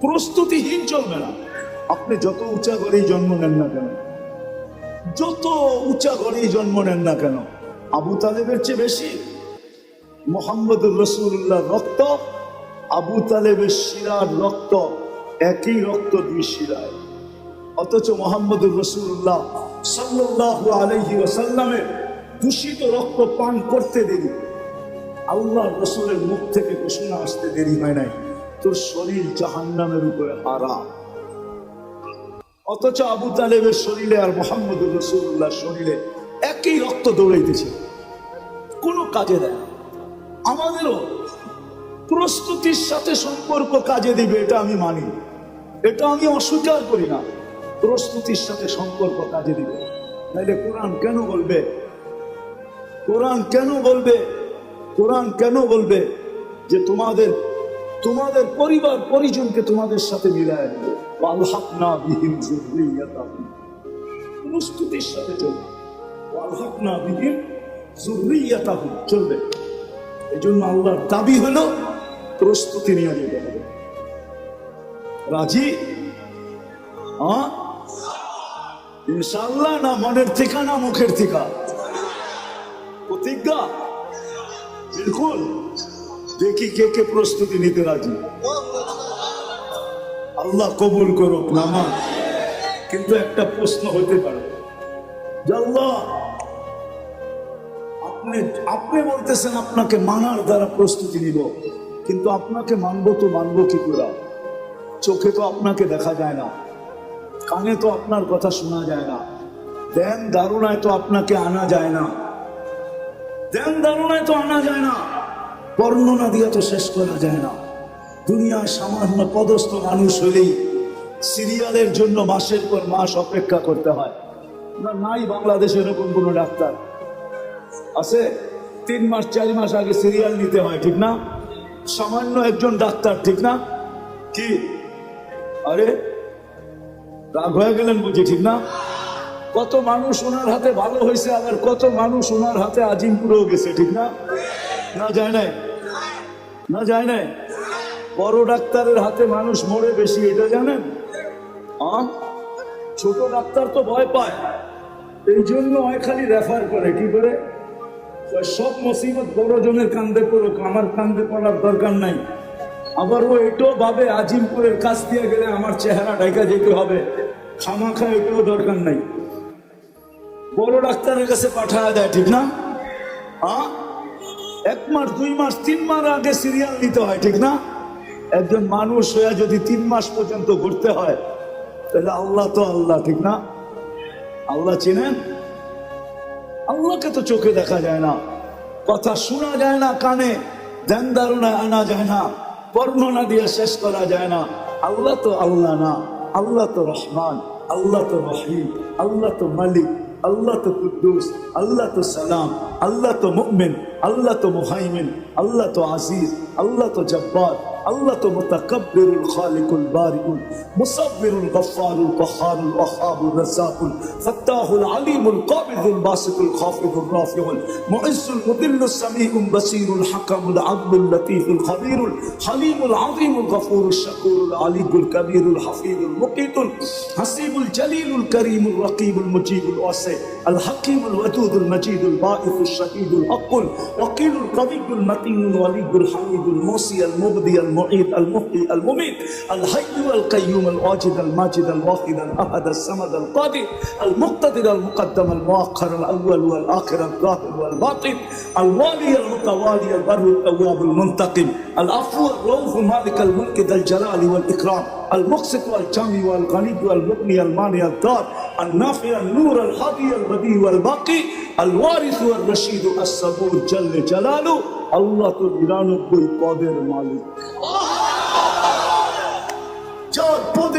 প্রস্তুতিহীন চলবে না। আপনি যত উঁচা করেই জন্ম নেন না কেন? যত উঁচা করেই জন্ম নেন না কেন? আবু তালেবের চেয়ে বেশি? মোহাম্মদুর রসুল্লাহ রক্ত, আবু তালেবের শিরার রক্ত, একই রক্ত দুই শিরায়। অথচ মোহাম্মদুর রসুল্লাহ সাল্লাহ আলহি ওসাল্লামের দূষিত রক্ত পান করতে দেরি। আল্লাহ রসুলের মুখ থেকে ঘোষণা আসতে দেরি হয় নাই। তোর শরীর জাহান্নামের উপরে হারাম। অথচ আবু তালেবের শরীরে আর মোহাম্মদুর রসুল্লাহ শরীরে একই রক্ত দৌড়াইতেছে। কোনো কাজে দেয় আমাদেরও প্রস্তুতির সাথে সম্পর্ক কাজে দিবে, এটা আমি মানি। এটা আমি অস্বীকার করি না। প্রস্তুতির সাথে সম্পর্ক কাজে দিবে। তাইলে কোরআন কেন বলবে? কোরআন কেন বলবে? কোরআন কেন বলবে যে তোমাদের তোমাদের পরিবার পরিজনকে তোমাদের সাথে মিলায় ওয়ালহাকনা বিহিম প্রস্তুতির সাথে চলবে। যুররিয়াতাহুম। চলবে। এই জন্য আল্লাহর দাবি হলো, প্রস্তুতি নিয়ে যেতে হবে। রাজি? ইনশাল্লাহ না মনের থেকে না মুখের থেকে প্রতিজ্ঞা? বিলকুল। দেখি কে কে প্রস্তুতি নিতে রাজি। আল্লাহ কবুল করুক নামা কিন্তু একটা প্রশ্ন হতে পারে। আপনি আপনি বলতেছেন আপনাকে মানার দ্বারা প্রস্তুতি নিব, কিন্তু আপনাকে মানবো তো মানবো কি করে? চোখে তো আপনাকে দেখা যায় না, কানে তো আপনার কথা শোনা যায় না, দেন দারুণায় তো আপনাকে আনা যায় না, দেন দারুণায় তো আনা যায় না। বর্ণনা দিয়ে তো শেষ করা যায় না। দুনিয়ায় সামান্য পদস্থ মানুষ হলেই সিরিয়ালের জন্য মাসের পর মাস অপেক্ষা করতে হয়। না, নাই বাংলাদেশে এরকম কোনো ডাক্তার। আছে, তিন মাস, চার মাস আগে সিরিয়াল নিতে হয়, ঠিক না? সামান্য একজন ডাক্তার, ঠিক না? কি? আরে, রাগ হয়ে গেলেন বুঝি, ঠিক না? কত মানুষ ওনার হাতে ভালো হয়েছে, আবার কত মানুষ ওনার হাতে আজিমপুরেও গেছে, ঠিক না? না যায় নাই? না যায় নাই বড় ডাক্তারের হাতে মানুষ মরে বেশি, এটা জানেন? ছোট ডাক্তার তো ভয় পায়। এই জন্য হয় খালি রেফার করে, কি করে? সব মুসিবত বড় জনের কান্দে পড়ুক, আমার কান্দে পড়ার দরকার নাই। আবার ও এটাও ভাবে, আজিমপুরের কাছ দিয়ে গেলে আমার চেহারা ঢাকা যেতে হবে। খামা খামাখা এটাও দরকার নাই। বড় ডাক্তারের কাছে পাঠায় দেয় ঠিক না? হ্যাঁ এক মাস, দুই মাস, তিন মাস আগে সিরিয়াল নিতে হয়, ঠিক না? একজন মানুষ হয়ে যদি তিন মাস পর্যন্ত ঘুরতে হয়, তাহলে আল্লাহ তো আল্লাহ, ঠিক না? আল্লাহ চিনেন? আল্লাহকে তো চোখে দেখা যায় না। কথা শোনা যায় না কানে, ধ্যান ধারণায় আনা যায় না, বর্ণনা দিয়ে শেষ করা যায় না। আল্লাহ তো আল্লাহ না, আল্লাহ তো রহমান, আল্লাহ তো রহিম, আল্লাহ তো মালিক। আল্লাহ তো কুদ্দুস আল্লাহ তো সালাম আল্লাহ তো মুমিন আল্লাহ তো মুহাইমিন আল্লাহ তো আজিজ আল্লাহ তো জব্বার الله تو متقبر الخالق البارئ مصبر الغفار القهار الوهاب الرزاق الفتاح العليم القابض الباسط الخافض الرافع المعز المذل السميع البصير الحكم العدل اللطيف الخبير الحليم العظيم الغفور الشكور العلي الكبير الحفيظ المقيت الحسيب الجليل الكريم الرقيب المجيب الواسع الحكيم الودود المجيد البائث الشهيد الحق الوكيل القوي المتين الولي الحميد الموصي المبدي الم المعيد المحيي المميت الحي القيوم الواجد الماجد الواحد الأحد الصمد القادر المقتدر المقدم المؤخر الأول والآخر الظاهر والباطن الوالي المتوالي البر التواب المنتقم العفو الروح مالك الملك ذا الجلال والإكرام المقسط والجامي والغني والمغني المانع الدار النافع النور الهادي البديع والباقي রশিদ আল্লাহ তো মালিক।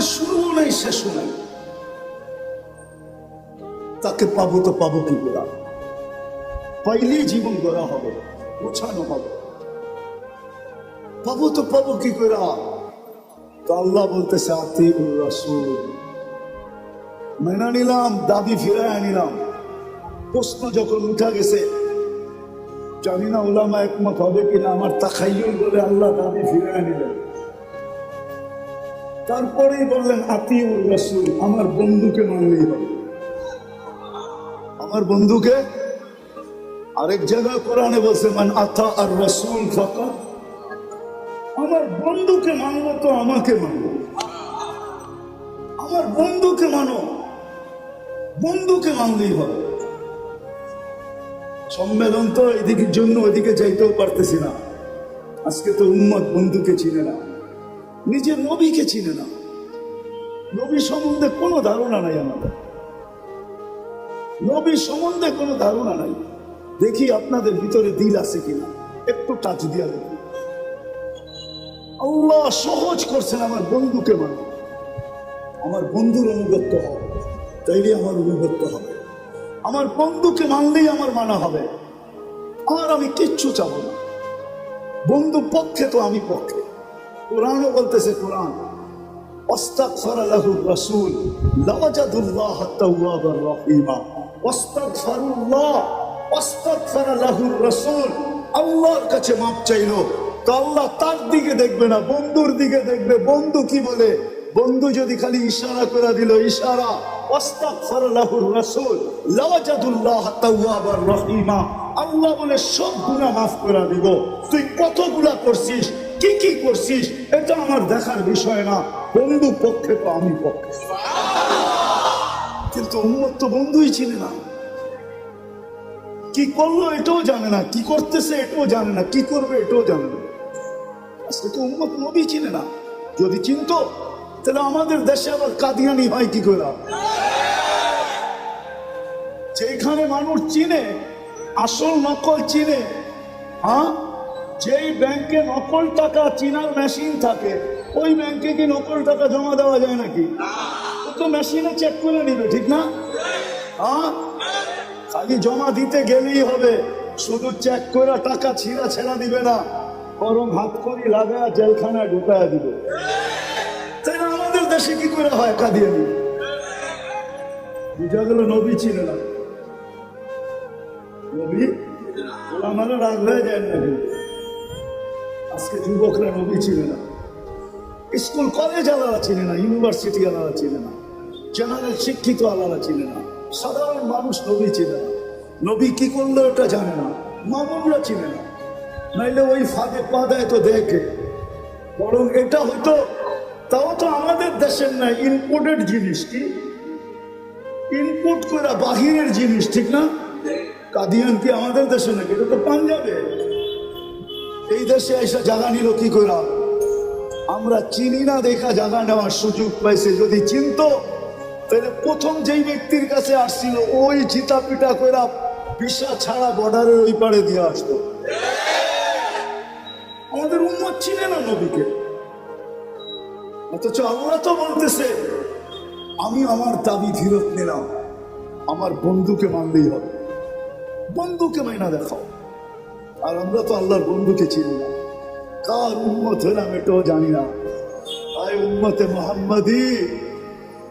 শুরু নেই নেই। তাকে পাবো তো পাবো কি গোড়া পাইলে জীবন গড়া হবে, গোছানো হবে। পাবো তো পাবো কি করে? তো আল্লাহ বলতেছে, আতিউর রাসুল। মেনা নিলাম, দাবি ফিরায় নিলাম। প্রশ্ন যখন উঠা গেছে, জানি না ওলামা একমত হবে কিনা, আমার তাকাইয়ুল বলে আল্লাহ দাবি ফিরায় নিলেন তারপরেই বললেন, আতিউর রসুল, আমার বন্ধুকে মানলেই হবে। আমার বন্ধুকে আরেক জায়গায় কোরআনে বলছে, মান আথা আর রসুল ফকত আমার বন্ধুকে মানলো তো আমাকে মানলো। আমার বন্ধুকে মানো, বন্ধুকে মানলেই হবে। সম্মেলন তো এদিকের জন্য ওইদিকে যাইতেও পারতেছি না। আজকে তো উম্মত বন্ধুকে চিনে না, নিজের নবীকে চিনে না। নবী সম্বন্ধে কোনো ধারণা নাই আমাদের। নবী সম্বন্ধে কোনো ধারণা নাই। দেখি আপনাদের ভিতরে দিল আছে কিনা, একটু টাচ দিয়া দেখি। আল্লাহ সহজ করছেন আমার বন্ধুকে মানে। আমার বন্ধুর অনুগত্য হবে, তাইলে আমার অনুগত্য হবে। আমার বন্ধুকে মানলেই আমার মানা হবে। আর আমি কিচ্ছু চাবো না। বন্ধু পক্ষে তো আমি পক্ষে। কোরআনও বলতেছে কোরআন অস্তাক্ষর আলাহুর রসুল, লওয়াজাদুল্লাহ তাওয়াবুর রহিমা। অস্তাগফিরুল্লাহ অস্তাগফির লাহুর রাসূল, আল্লাহর কাছে মাপ চাইলো। তো আল্লাহ তার দিকে দেখবে না, বন্ধুর দিকে দেখবে। বন্ধু কি বলে? বন্ধু যদি খালি ইশারা করে দিল, ইশারা। আল্লাহ বলে, সব করে তুই কত করছিস? কি কি করছিস? এটা আমার দেখার বিষয় না। বন্ধু পক্ষে পক্ষে। কিন্তু তো বন্ধুই ছিল না। কি করল এটাও জানে না, কি করতেছে এটাও জানে না, কি করবে এটাও জানে না। সে তো উন্মত নবী চিনে না। যদি চিনতো তাহলে আমাদের দেশে আবার কাদিয়ানি হয় কি করে? যেখানে মানুষ চিনে, আসল নকল চিনে হ্যাঁ? যেই ব্যাংকে নকল টাকা চিনার মেশিন থাকে, ওই ব্যাংকে কি নকল টাকা জমা দেওয়া যায় নাকি? ও তো মেশিনে চেক করে নিবে, ঠিক না? হ্যাঁ? খালি জমা দিতে গেলেই হবে, শুধু চেক করে টাকা ছিঁড়া ছেড়া দিবে না, বরং হাত করি লাগায় জেলখানায় ঢুকায় দিবে। না কি করে হয় কাদিয়ানি বুঝা গেল নবী ছিল না। নবী? আমারা রাগ হয়ে যায় না আজকে যুবকরা নবী ছিল না। স্কুল, কলেজ আলাদা ছিল না, ইউনিভার্সিটি আলাদা ছিল না, জেনারেল শিক্ষিত আলাদা ছিল না, সাধারণ মানুষ নবী ছিল না। নবী কি করল ওটা জানে না। মামুনরা ছিল না। নাইলে ওই ফাঁদে পা দেয় তো দেখে। বরং এটা হয়তো তাও তো আমাদের দেশের না ইম্পোর্টেড জিনিস কি? ইনপুট করে বাহিরের জিনিস, ঠিক না? কাদিয়ান কি আমাদের দেশে নাকি? এটা তো পাঞ্জাবে। এই দেশে এসে জায়গা নিল কি করে আমরা চিনি না দেখা জায়গা নেওয়ার সুযোগ পাইছে। যদি চিনত, তাহলে প্রথম যেই ব্যক্তির কাছে আসছিল, ওই চিতা পিটা করে বিশা ছাড়া বর্ডারের ওই পারে দিয়ে আসতো। আমাদের উন্মত চিনে না নবীকে। অথচ আল্লাহ তো বলতেছে, আমি আমার দাবি ফিরত নিলাম। আমার বন্ধুকে মানলেই হবে। বন্ধুকে মাইনা দেখাও। আর আমরা তো আল্লাহর বন্ধুকে চিনি না। কার উন্মত হলাম এটাও জানি না। তাই উন্মতে মোহাম্মদী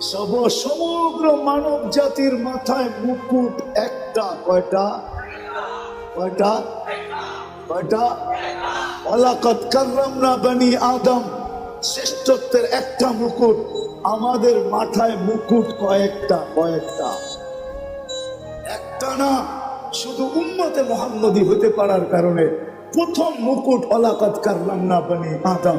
সব সমগ্র মানব জাতির মাথায় মুকুট একটা। কয়টা? কয়টা? কয়টা? অলাকত কার্রাম না বানি আদম। শ্রেষ্ঠত্বের একটা মুকুট, আমাদের মাথায় মুকুট কয়েকটা কয়েকটা। একটা না, শুধু উম্মতে মোহাম্মদী হতে পারার কারণে প্রথম মুকুট অলাকাত কারলাম না বানি আদম।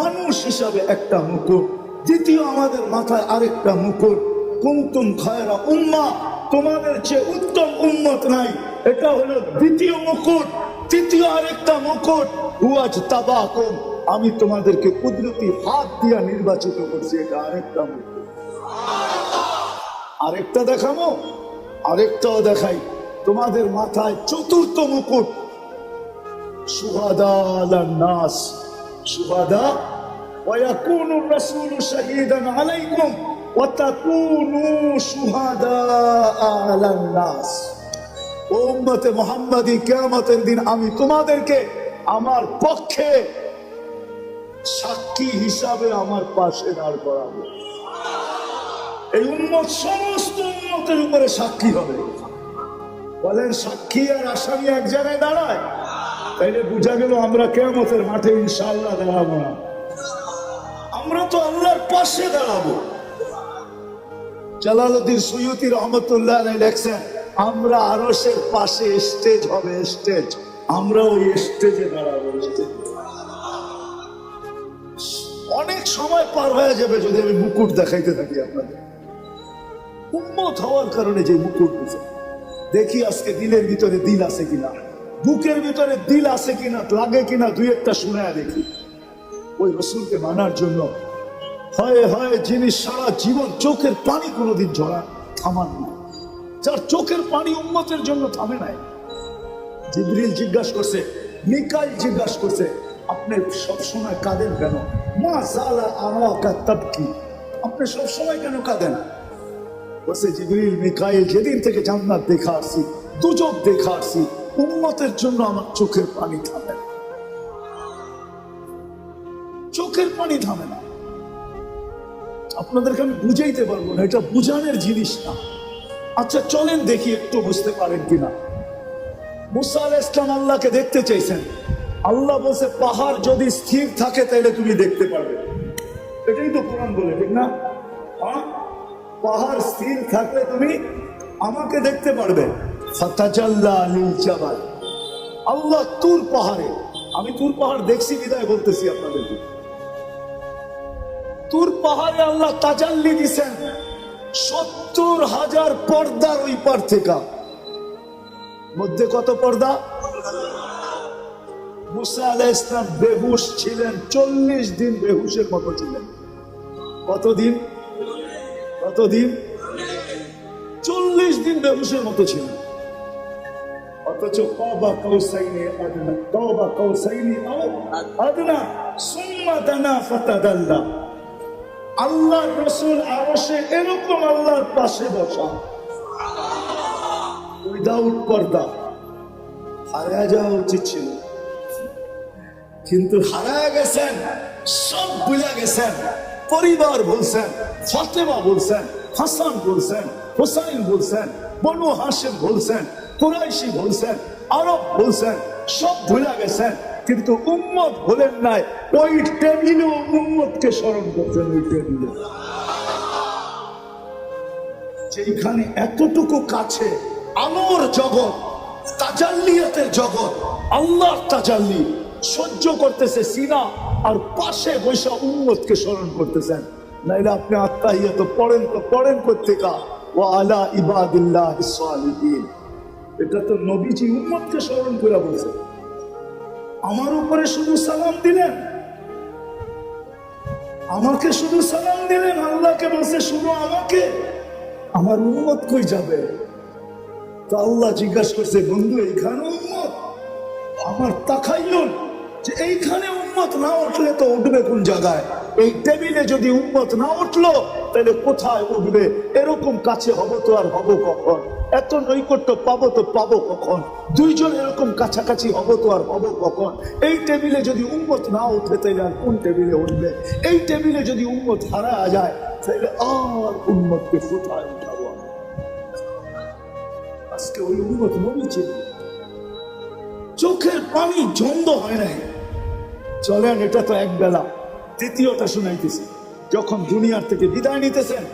মানুষ হিসাবে একটা মুকুট, দ্বিতীয় আমাদের মাথায় আরেকটা মুকুট। কুমতুম খায়রা উম্মা, তোমাদের চেয়ে উত্তম উম্মত নাই। এটা হলো দ্বিতীয় মুকুট, তৃতীয় আরেকটা মুকুট। হুয়াজ তাবাকুম। আমি তোমাদেরকে কুদরতি হাত দিয়া নির্বাচিত করছি এটা আরেকটা মুকুট আরেকটা দেখাবো আরেকটাও দেখাই তোমাদের মাথায় চতুর্থ মুকুট সুহাদা আলান নাস সুহাদা ويكون الرسول شهيدا عليكم وتكونوا شهداء على الناس ও উম্মতে মোহাম্মদী কেয়ামতের দিন আমি তোমাদেরকে আমার পক্ষে সাক্ষী হিসাবে আমার পাশে দাঁড় করাবো। এই উন্মত সমস্ত উন্মতের উপরে সাক্ষী হবে। বলেন, সাক্ষী আর আসামি এক জায়গায় দাঁড়ায়? তাইলে বোঝা গেল আমরা কেমতের মাঠে ইনশাল্লাহ দাঁড়াবো না। আমরা তো আল্লাহর পাশে দাঁড়াবো। জালালুদ্দিন সৈয়দি রহমতুল্লাহ লেখছেন, আমরা আরসের পাশে স্টেজ হবে, স্টেজ। আমরা ওই স্টেজে দাঁড়াবো, স্টেজে। অনেক সময় পার হয়ে যাবে যদি আমি মুকুট দেখাইতে থাকি আপনাদের। উন্মত হওয়ার কারণে যে মুকুট দিছে। দেখি আজকে দিলের ভিতরে দিল আছে কিনা। বুকের ভিতরে দিল আছে কিনা, লাগে কিনা, দুই একটা শুনে দেখি। ওই রসুলকে মানার জন্য হয় হয় যিনি সারা জীবন চোখের পানি কোনোদিন ঝরা থামান না। যার চোখের পানি উন্মতের জন্য থামে নাই। জিবরিল জিজ্ঞাসা করছে, মিকাইল জিজ্ঞাসা করছে, আপনি সবসময় কাঁদেন কেন? আপনি সবসময় কেন কাঁদেন? বলছে, জিবরিল, মিকাইল, যেদিন থেকে জান্নাত দুজক উন্মতের জন্য আমার চোখের পানি থামে না। চোখের পানি থামে না। আপনাদেরকে আমি বুঝাইতে পারব না, এটা বুঝানোর জিনিস না। আচ্ছা চলেন দেখি, একটু বুঝতে পারেন কিনা। মুসা আলাহ ইসলাম আল্লাহকে দেখতে চাইছেন। আল্লাহ বলছে, পাহাড় যদি স্থির থাকে তাহলে তুমি দেখতে পারবে। এটাই তো কোরআন বলে, ঠিক না? হ্যাঁ? পাহাড় স্থির থাকলে তুমি আমাকে দেখতে পারবে। আল্লাহ তুর পাহাড়ে। আমি তুর পাহাড় দেখছি বিদায় বলতেছি আপনাদেরকে। তুর পাহাড়ে আল্লাহ তাজাল্লি দিছেন। সত্তর হাজার পর্দার ওই পার থেকে। মধ্যে কত পর্দা? মুসা আলাহ ইসলাম বেহুশ ছিলেন, চল্লিশ দিন বেহুশের মতো ছিলেন। কতদিন? কতদিন? চল্লিশ দিন বেহুশের মতো ছিলেন। অথচ কবা কৌসাইনি আদনা কবা কৌসাইনি আদনা, সুম্মা দানা ফাতাদাল্লা। আল্লাহ রসুল আরশে এরকম আল্লাহর পাশে বসা। উইদাউট পর্দা। হারায় যাওয়া উচিত ছিল। কিন্তু হারা গেছেন, সব ভুলে গেছেন। পরিবার বলছেন, ফাতেমা বলছেন, হাসান বলছেন, হোসাইন বলছেন, বনু হাসিম বলছেন, কুরাইশি বলছেন, আরব বলছেন, সব ভুলে গেছেন। কিন্তু উম্মত বলেন নাই, ওই টেবিলেও উম্মতকে স্মরণ করছেন, ওই টেবিলে। যেখানে এতটুকু কাছে আলোর জগৎ, তাজাল্লিয়াতের জগৎ, আল্লাহর তাজাল্লি সহ্য করতেছে সিনা আর পাশে বসে উম্মতকে স্মরণ করতেছেন। নাইলে আপনি আত্মাহিয়া তো পড়েন তো পড়েন কোথেকা ও আলা ইবাদিল্লাহ এটা তো নবীজি উম্মতকে স্মরণ করে বলছে আমার উপরে শুধু সালাম দিলেন? আমাকে শুধু সালাম দিলেন? আল্লাহকে বলছে শুধু আমাকে। আমার উন্মত কই যাবে? তো আল্লাহ জিজ্ঞাসা করছে, বন্ধু, এইখানে উন্মত আমার তাকাইল যে এইখানে উন্মত না উঠলে তো উঠবে কোন জায়গায়? এই টেবিলে যদি উন্মত না উঠল, তাহলে কোথায় উঠবে? এরকম কাছে হব তো আর হব কখন? এত নৈকট্য পাবো তো পাবো কখন? দুইজন এরকম কাছাকাছি হব তো আর হব কখন? এই টেবিলে যদি উন্মত না উঠে, তাহলে আর কোন টেবিলে উঠবে? এই টেবিলে যদি উন্মত হারা যায়, তাহলে আর উন্মতকে কোথায় উঠাবো আজকে ওই উন্মত নবী চোখের পানি জন্দ হয় নাই। চলেন, এটা তো এক বেলা। তৃতীয়টা শুনাইতেছি। যখন দুনিয়ার থেকে বিদায় নিতেছেন,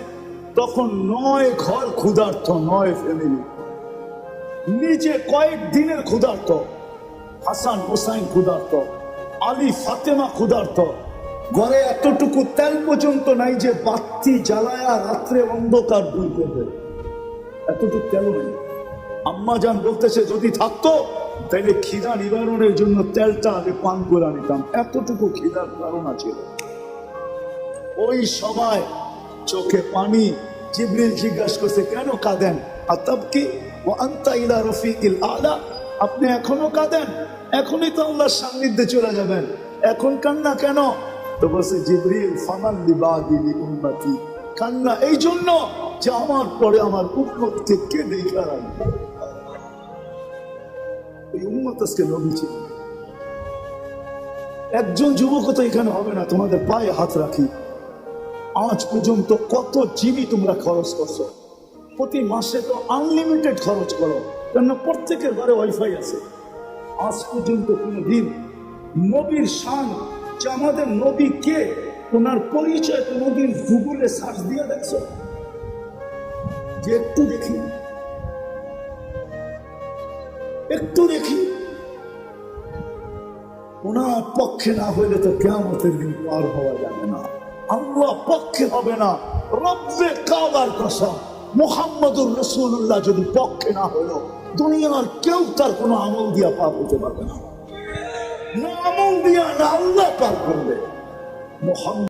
তখন নয় ঘর ক্ষুধার্থ নয় ফ্যামিলি নিজে কয়েক দিনের ক্ষুধার্ত, হাসান হোসাইন ক্ষুধার্ত, আলী ফাতেমা ক্ষুধার্ত। ঘরে এতটুকু তেল পর্যন্ত নাই যে বাতি জ্বালায়া রাত্রে অন্ধকার দূর করবে এতটুকু তেল নেই। আম্মা যান বলতেছে, যদি থাকতো, তাইলে খিদা নিবারণের জন্য তেলটা আগে পান করে নিতাম এতটুকু খিদার ধারণা ছিল। ওই সময় চোখে পানি, জিবরিল জিজ্ঞাসা করছে, কেন কাঁদেন? আর তব কি? ও আন্তা ইলা রফিকিল আলা। আপনি এখনও কাঁদেন? এখনই তো আল্লাহর সান্নিধ্যে চলে যাবেন। এখন কান্না কেন? তো বলছে, জিবরিল, ফামান লিবাদি উম্মতি। কান্না এই জন্য যে আমার পরে আমার উম্মতকে কে দেখে রাখবে এই উম্মত নবী ছিল। একজন যুবক তো এখানে হবে না, তোমাদের পায়ে হাত রাখি। আজ পর্যন্ত কত জিবি তোমরা খরচ করছ? প্রতি মাসে তো আনলিমিটেড খরচ করো কেন প্রত্যেকের ঘরে ওয়াইফাই আছে। আজ পর্যন্ত কোনো দিন নবীর শান যে আমাদের নবী কে, ওনার পরিচয় কোনোদিন গুগলে সার্চ দিয়ে দেখছ? যে একটু দেখি। একটু দেখি। ওনার পক্ষে না হইলে তো কেমতের দিন পার হওয়া যাবে না। আল্লাহ পক্ষে হবে না। রব্বে কাবার কসম। মোহাম্মদুর রসুল্লাহ যদি পক্ষে না হলো দুনিয়ার কেউ তার কোনো আমল দিয়া পার হতে পারবে না। না আমল দিয়া না আল্লাহ পার করবে। মোহাম্মদ